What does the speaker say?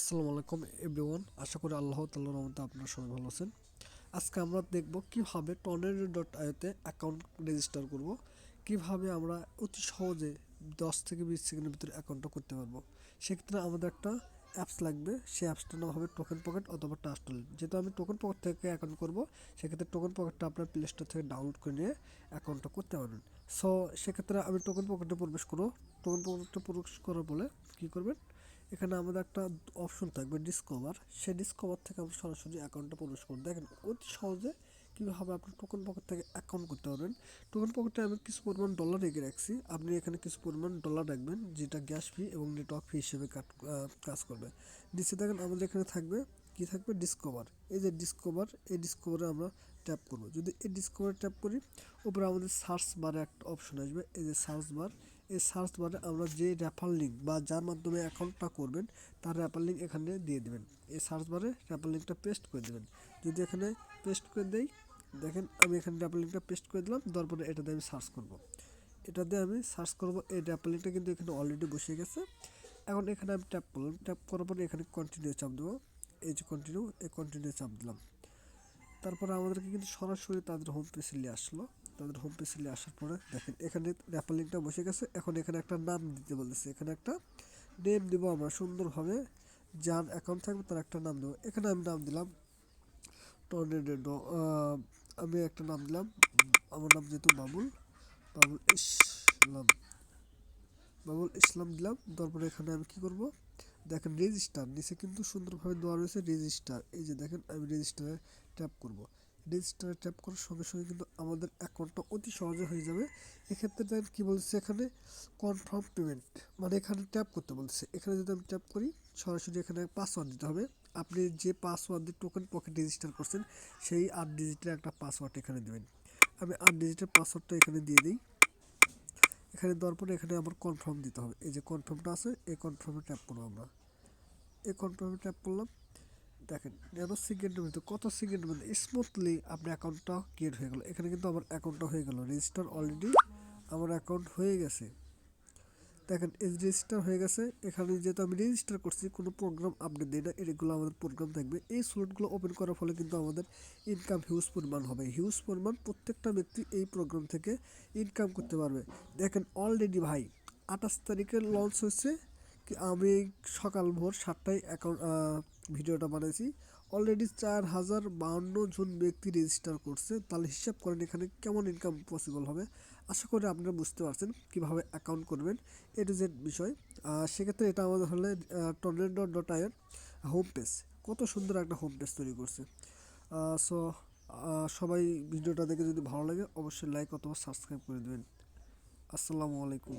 আসসালামু আলাইকুম এভরিওয়ান, আশা করি আল্লাহ তাল্লাহ রহমতে আপনারা সবাই ভালো আছেন। আজকে আমরা দেখব কীভাবে টর্নেডো ডট আইওতে অ্যাকাউন্ট রেজিস্টার করব, কীভাবে আমরা অতি সহজে দশ থেকে বিশ সেকেন্ডের ভিতরে অ্যাকাউন্টটা করতে পারব। সেক্ষেত্রে আমাদের একটা অ্যাপস লাগবে, সেই অ্যাপসটার নাম হবে টোকেন পকেট অথবা টাস্টল যেহেতু আমি টোকেন পকেট থেকে অ্যাকাউন্ট করব, সেক্ষেত্রে টোকেন পকেটটা আপনার প্লে স্টোর থেকে ডাউনলোড করে নিয়ে অ্যাকাউন্টটা করতে পারবেন। সো সেক্ষেত্রে আমি টোকেন পকেটে প্রবেশ করব। টোকেন পকেটে প্রবেশ করার বলে কী করবেন? এখানে আমাদের একটা অপশন থাকবে ডিসকভার সেই ডিসকভার থেকে আমরা সরাসরি অ্যাকাউন্টে প্রবেশ করব দেখেন, অতি সহজে কীভাবে আপনি টোকেন পকেট থেকে অ্যাকাউন্ট করতে পারবেন। টোকেন পকেটে আমি কিছু পরিমাণ ডলার রেখে রাখছি। আপনি এখানে কিছু পরিমাণ ডলার রাখবেন, যেটা গ্যাস ফি এবং নেটওয়ার্ক ফি হিসেবে কাজ করবে। নিচে দেখেন আমাদের এখানে থাকবে, কি থাকবে? ডিসকভার এই যে ডিসকভার এই ডিসকভারে আমরা ট্যাপ করব। যদি এই ডিসকভারে ট্যাপ করি, উপরে আমাদের সার্চ বারে একটা অপশন আসবে। এই যে সার্চ বার এই সার্চ বারে আমরা যে র্যাপার লিঙ্ক বা যার মাধ্যমে অ্যাকাউন্টটা করবেন, তার র্যাপার লিঙ্ক এখানে দিয়ে দেবেন। এই সার্চ বারে র্যাপার লিঙ্কটা পেস্ট করে দেবেন। যদি এখানে পেস্ট করে দেই, দেখেন আমি এখানে র্যাপার লিঙ্কটা পেস্ট করে দিলাম তারপরে এটা দিয়ে আমি সার্চ করব। এটা দিয়ে আমি সার্চ করব, এই র্যাপার লিঙ্কটা কিন্তু এখানে অলরেডি বসে গেছে। এখন এখানে আমি ট্যাপ করলাম, ট্যাপ করার পরে এখানে কন্টিনিউ চাপ দেবো। এই যে কন্টিনিউ এই কন্টিনিউ চাপ দিলাম। তারপরে আমাদেরকে কিন্তু সরাসরি তাদের হোম পেজে নিয়ে আসলো। তাদের হোম নিয়ে আসার পরে দেখেন, এখানে র্যাপার লিঙ্কটা বসে গেছে। এখন এখানে একটা নাম দিতে বলেছে এখানে একটা নেম দেবো আমরা, সুন্দরভাবে যার অ্যাকাউন্ট থাকবে তার একটা নাম দেবো। এখানে আমি নাম দিলাম টর্নেডো আমি একটা নাম দিলাম, আমার নাম যেহেতু বাবুল বাবুল ইসলাম। বাবুল ইসলাম দিলাম, তারপরে এখানে আমি কি করব? দেখেন রেজিস্টার নিচে কিন্তু সুন্দরভাবে দেওয়া রয়েছে রেজিস্টার এই যে দেখেন, আমি রেজিস্টারে ট্যাপ করব। রেজিস্টারে ট্যাপ করার সঙ্গে সঙ্গে কিন্তু আমাদের অ্যাকাউন্টটা অতি সহজে হয়ে যাবে। এক্ষেত্রে দেখেন কী বলছে এখানে? কনফার্ম পেমেন্ট মানে এখানে ট্যাপ করতে বলছে। এখানে যদি আমি ট্যাপ করি, সরাসরি এখানে পাসওয়ার্ড দিতে হবে। আপনি যে পাসওয়ার্ড দিয়ে টোকেন পকেট রেজিস্টার করছেন, সেই আট ডিজিটের একটা পাসওয়ার্ড এখানে দেবেন। আমি আট ডিজিটের পাসওয়ার্ডটা এখানে দিয়ে দিই। এখানে দেওয়ার পরে এখানে আবার কনফার্ম দিতে হবে। এই যে কনফার্মটা আছে, এই কনফার্মে ট্যাপ করব আমরা। এই কনফার্মে ট্যাপ করলাম। দেখেন যেন সেকেন্ডের মধ্যে কত সেকেন্ডের মধ্যে স্মুথলি আপনার অ্যাকাউন্টটা ক্রিয়েট হয়ে গেলো। এখানে কিন্তু আমার অ্যাকাউন্টটা হয়ে গেল। রেজিস্টার অলরেডি আমার অ্যাকাউন্ট হয়ে গেছে। দেখেন, এই রেজিস্টার হয়ে গেছে। এখানে যেহেতু আমি রেজিস্টার করছি, কোনো প্রোগ্রাম আপডেট দিই না। এগুলো আমাদের প্রোগ্রাম থাকবে। এই স্লটগুলো ওপেন করার ফলে কিন্তু আমাদের ইনকাম হিউজ পরিমাণ হবে। হিউজ পরিমাণ প্রত্যেকটা ব্যক্তি এই প্রোগ্রাম থেকে ইনকাম করতে পারবে। দেখেন অলরেডি ভাই, আঠাশ তারিখে লঞ্চ হচ্ছে কি আমি সকাল ভোর সাতটায় অ্যাকাউন্ট ভিডিওটা বানিয়েছি অলরেডি চার হাজার বাহান্ন জন ব্যক্তি রেজিস্টার করছে, তাহলে হিসাব করেন এখানে কেমন ইনকাম পসিবল হবে? আশা করি আপনারা বুঝতে পারছেন কীভাবে অ্যাকাউন্ট করবেন এ টু জেড বিষয়। সেক্ষেত্রে এটা আমাদের হলে টর্নেডো ডট আইয়ের হোম পেজ কত সুন্দর একটা হোম পেজ তৈরি করছে। সো সবাই ভিডিওটা দেখে যদি ভালো লাগে, অবশ্যই লাইক অথবা সাবস্ক্রাইব করে দেবেন। আসসালামু আলাইকুম।